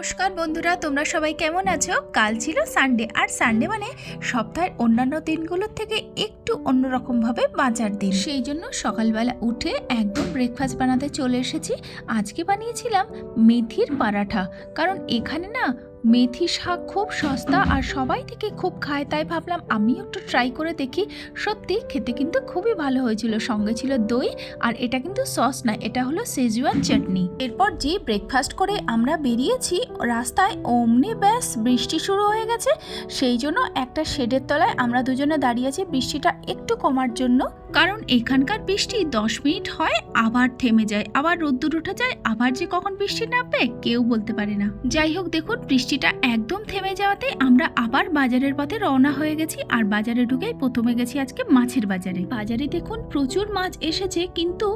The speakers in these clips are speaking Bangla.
নমস্কার বন্ধুরা, তোমরা সবাই কেমন আছো? কাল ছিল সানডে আর সানডে মানে সপ্তাহের অন্যান্য দিনগুলোর থেকে একটু অন্যরকমভাবে বাজার দিন। সেই জন্য সকালবেলা উঠে একদম ব্রেকফাস্ট বানাতে চলে এসেছি। আজকে বানিয়েছিলাম মেথির পারাঠা। কারণ এখানে না মেথি শাক খুব সস্তা আর সবাই থেকে খুব খায়, তাই ভাবলাম আমিও একটু ট্রাই করে দেখি। সত্যি খেতে কিন্তু খুবই ভালো হয়েছিল, সঙ্গে ছিল দই আর এটা কিন্তু সস না, এটা হলো সেজুয়ান চাটনি এরপর যে ব্রেকফাস্ট করে আমরা বেরিয়েছি, রাস্তায় অমনি ব্যাস বৃষ্টি শুরু হয়ে গেছে, সেই জন্য একটা শেডের তলায় আমরা দুজনে দাঁড়িয়ে আছি, বৃষ্টিটা একটু কমার জন্য। কারণ এখানকার বৃষ্টি দশ মিনিট হয়, আবার থেমে যায়, আবার রোদ্দুর উঠে যায়, আবার যে কখন বৃষ্টি নামবে কেউ বলতে পারে না। যাই হোক, দেখুন বৃষ্টিটা একদম থেমে যাওয়াতে আমরা আবার বাজারের পথে রওনা হয়ে গেছি আর বাজারে ঢুকেই প্রথমে গেছি আজকে মাছের বাজারে। বাজারে দেখুন প্রচুর মাছ এসেছে কিন্তু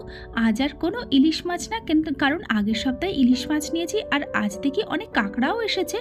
আজ আর কোনো ইলিশ মাছ না কিন্তু কারণ আগের সপ্তাহে ইলিশ মাছ নিয়েছি আর আজ দেখি অনেক কাঁকড়াও এসেছে।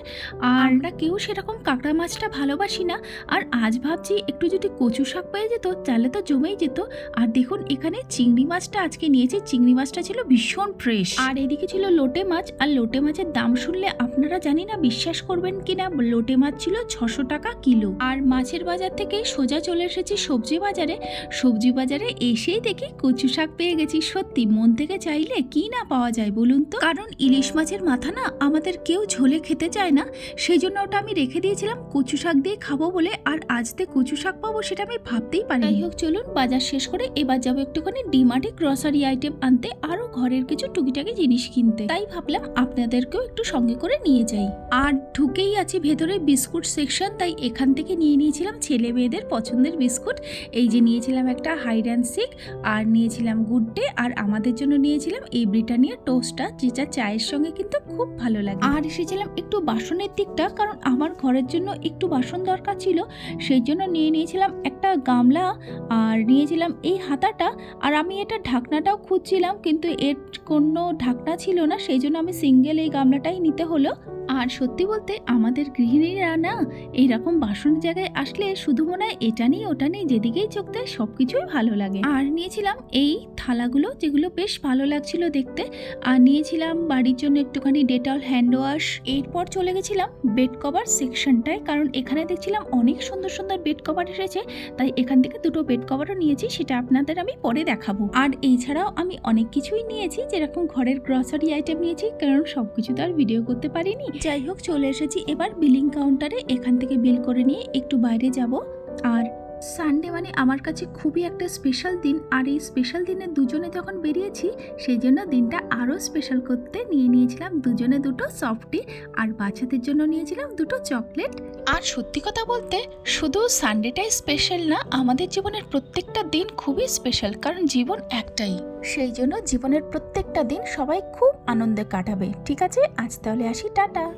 আর আমরা কেউ সেরকম কাঁকড়া মাছটা ভালোবাসি না আর আজ ভাবছি একটু যদি কচু শাক পেয়ে যেত তাহলে তো জমেই যেত। আর দেখুন এখানে চিংড়ি মাছটা আজকে নিয়েছি চিংড়ি মাছটা ছিল ভীষণ ফ্রেশ আর এদিকে ছিল লোটে মাছ আর লোটে মাছের দাম শুনলে আপনারা জানি না বিশ্বাস করবেন কিনা লোটে মাছ ছিল ছশো টাকা কিলো। আর মাছের বাজার থেকে সোজা চলে এসেছি সবজি বাজারে। সবজি বাজারে এসেই দেখি কচু শাক পেয়ে গেছি। সত্যি মন থেকে চাইলে কি না পাওয়া যায় বলুন তো? কারণ ইলিশ মাছের মাথা না আমাদের কেউ ঝোলে খেতে চায় না। সেই জন্য ওটা আমি রেখে দিয়েছিলাম কচু শাক দিয়ে খাব বলে। আর আজতে কচু শাক পাবো সেটা আমি ভাবতেই পারি যাই হোক চলুন বাজার শেষ করে এবার যাব একটুখানি ডিমার্টে গ্রসারি আইটেম আনতে আরও ঘরের কিছু টুকিটাকি জিনিস কিনতে। তাই ভাবলাম আপনাদেরকেও একটু সঙ্গে করে নিয়ে যাই। আর ঢুকেই আছে ভেতরে বিস্কুট সেকশন, তাই এখান থেকে নিয়ে নিয়েছিলাম ছেলে মেয়েদের পছন্দের বিস্কুট। এই যে নিয়েছিলাম একটা হাইড অ্যান্ড সিক আর নিয়েছিলাম গুড ডে আর আমাদের জন্য নিয়েছিলাম এই ব্রিটানিয়া টোস্টটা যেটা চায়ের সঙ্গে কিন্তু খুব ভালো লাগে। আর এসেছিলাম একটু বাসনের দিকটা, কারণ আমার ঘরের জন্য একটু বাসন দরকার ছিল, সেই জন্য নিয়ে নিয়েছিলাম একটা গামলা, আর নিয়েছিলাম এই হাতাটা, আর আমি এটা ঢাকনাটাও খুঁজছিলাম, কিন্তু এর কোনো ঢাকনা ছিল না, সেই জন্য আমি সিঙ্গেল এই গামলাটাই নিতে হলো। আর সত্যি বলতে আমাদের গৃহিণীরা না এইরকম বাসনের জায়গায় আসলে শুধু মনে হয় এটা নেই, ওটা নেই, যেদিকেই চোখ দেয় সব কিছুই ভালো লাগে। আর নিয়েছিলাম এই থালাগুলো যেগুলো বেশ ভালো লাগছিল দেখতে। আর নিয়েছিলাম বাড়ির জন্য একটুখানি ডেটল হ্যান্ড ওয়াশ। এরপর চলে গেছিলাম বেড কভার সেকশনটায়, কারণ এখানে দেখছিলাম অনেক সুন্দর সুন্দর বেড কভার এসেছে। তাই এখান থেকে দুটো বেড কভারও নিয়েছি, সেটা আপনাদের আমি পরে দেখাবো। আর এছাড়াও আমি অনেক কিছুই নিয়েছি, যেরকম ঘরের গ্রসারি আইটেম নিয়েছি, কারণ সব কিছু তো আর ভিডিও করতে পারিনি। যাই হোক চলে এসেছি এবার বিলিং কাউন্টারে এখান থেকে বিল করে নিয়ে একটু বাইরে যাব। আর সানডে মানে আমার কাছে খুবই একটা স্পেশাল দিন। আর এই স্পেশাল দিনে দুজনে যখন বেরিয়েছি সেই জন্য দিনটা আরও স্পেশাল করতে নিয়ে নিয়েছিলাম। দুজনে দুটো সফটি আর বাচ্চাদের জন্য নিয়েছিলাম দুটো চকলেট আর সত্যি কথা বলতে শুধু সানডেটাই স্পেশাল না আমাদের জীবনের প্রত্যেকটা দিন খুবই স্পেশাল কারণ জীবন একটাই। সেই জন্য জীবনের প্রত্যেকটা দিন সবাই খুব আনন্দে কাটাবে। ঠিক আছে? আজ তাহলে আসি টাটা।